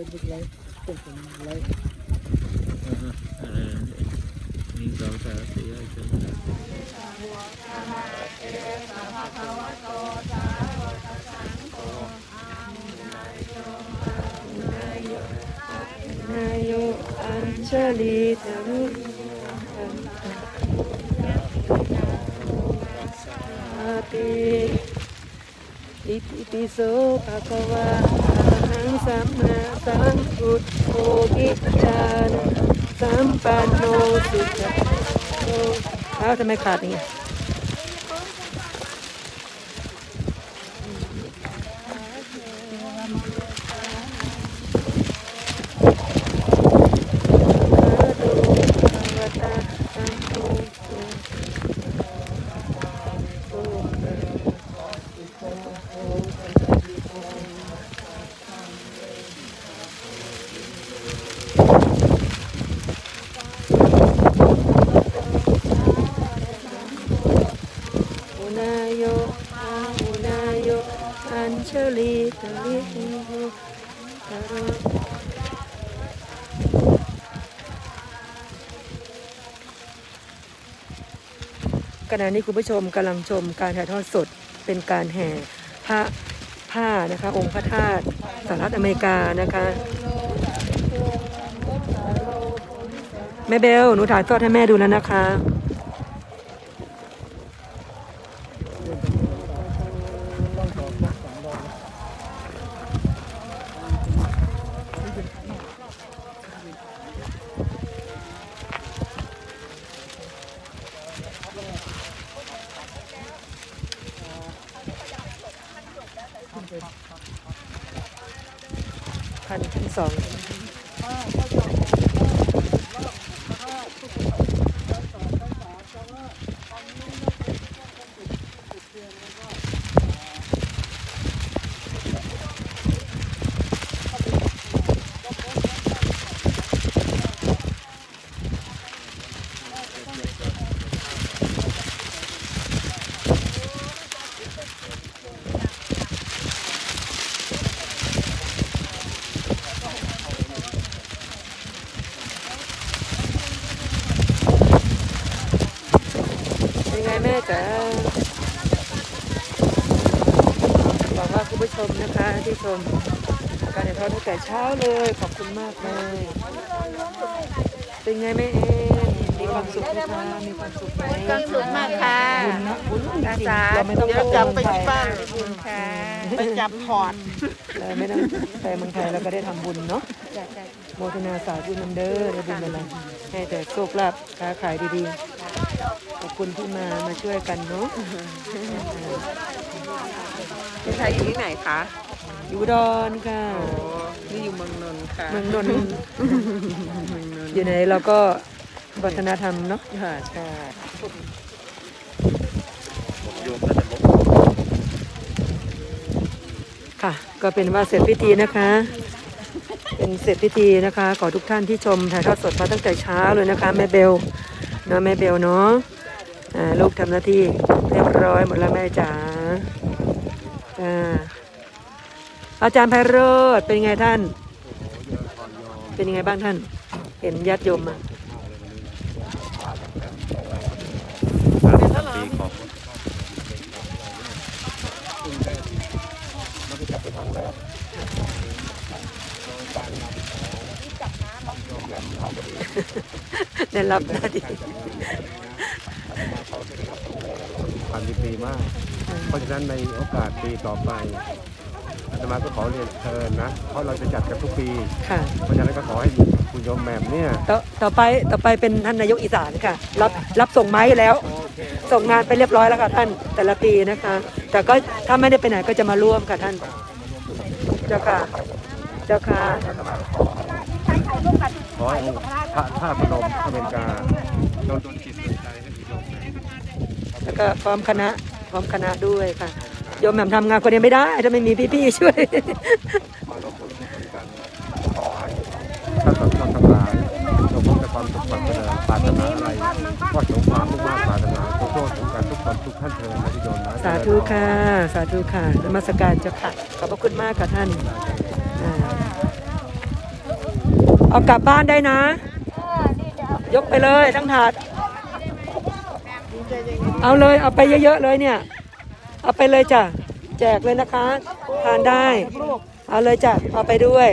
เป็นบุกไลฟ์เป็นผม สามนาสภะคะวะอะระหังสัมมาสัมพุทโธกิจานสัมปันโนสุขโตอ้าวทำไมขาดอ นายโยอาอุนายโยอัญชลีตลิหิโยตรขณะนี้คุณผู้ชมกำลังชมการถ่ายทอดสดเป็นการแห่พระผ้านะคะ องค์พระธาตุสหรัฐอเมริกานะคะ แม่เบล หนูถ่ายทอดให้แม่ดูแล้วนะคะ พันชั้นสอง เป็นไงแม่จ๋าหวังว่าคุณผู้ชมนะคะที่ชมการถ่ายทอดตั้งแต่เช้าเลยขอบคุณมากเลยเป็นไงแม่เอ็นมีความสุขไหมคะมีความสุขไหมความสุขมากค่ะบุญนะบุญจริงอาๆเราไม่ต้องเดี๋ยวจับไปที่บ้านบุญค่ะไปจับถอดเราไม่ต้องไปเมืองไทยเราก็ได้ทำบุญเนาะโมทนาสาธุนำเด้อได้บุญอะไรให้แต่โชคลาภค้าขายดีๆ ขอบคุณที่มามาช่วยกันเนาะพี่ชายอยู่ที่ไหนคะ อยู่อุดอนค่ะนี่อยู่เมืองนนท์ค่ะเมืองนนท์เมืองนนท์อยู่ไหนเราก็วัฒนธรรมเนาะค่ะใช่ค่ะ ก็เป็นว่าเสร็จพิธีนะคะ เป็นเสร็จพิธีนะคะ ขอทุกท่านที่ชมถ่ายทอดสดมาตั้งแต่เช้าเลยนะคะ แม่เบล เนาะแม่เบลเนาะอ่าลูกทำหน้าที่เรียบร้อยหมดแล้วแม่จ๋าอ่าอาจารย์ไพโรธเป็นไงท่าน เป็นยังไงบ้างท่าน เห็นญาติโยมมาได้รับหน้าที่ ผ่านปีมาก เพราะฉะนั้นในโอกาสปีต่อไปอาตมาก็ขอเรียนเชิญนะ เพราะเราจะจัดกันทุกปี ค่ะ เพราะฉะนั้นก็ขอให้คุณโยมแหม่มเนี่ย ต่อต่อไปต่อไปเป็นท่านนายกอีสานค่ะ รับรับส่งไม้แล้ว ส่งงานไปเรียบร้อยแล้วค่ะท่านแต่ละปีนะคะ แต่ก็ถ้าไม่ได้ไปไหนก็จะมาร่วมค่ะท่าน เจ้าค่ะ เจ้าค่ะ ขอให้พระธาตุพนมอเมริกาโดนดลจิตดลใจให้คุณโยมแหม่ม แล้วก็พร้อมคณะพร้อมคณะด้วยค่ะโยมแหม่มทำงานคนเดียวไม่ได้ถ้าไม่มีพี่ๆช่วยถ้าสัตว์ทั้งหลายจงพบแต่ความสุขความเจริญปรารถนาอะไรก็สมความมุ่งมั่นปรารถนาทุกโทษทุกการทุกคนทุกขั้นเทินนะที่โยมนะสาธุค่ะ สาธุค่ะนมัสการเจ้าค่ะขอบพระคุณมากค่ะท่านอ่าเอากลับบ้านได้นะ ยกไปเลยทั้งถาด เอาเลยเอาไปเยอะๆเลยเนี่ย เอาไปเลยจ้ะ แจกเลยนะคะ ทานได้ เอาเลยจ้ะ เอาไปด้วย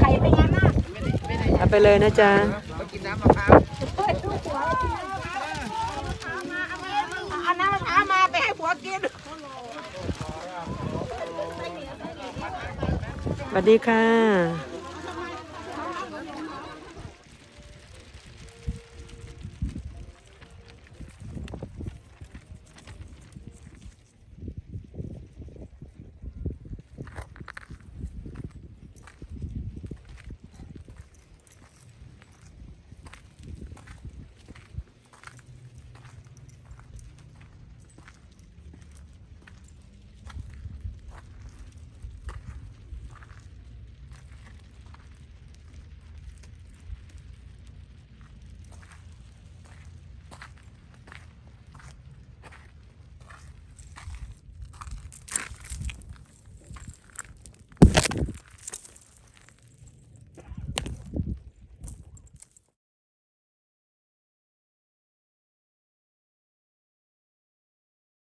ไข่เป็นยังไงเอาไปเลยนะจ๊ะเอาน้ำมะพร้าวมาไปให้ผัวกินสวัสดีค่ะ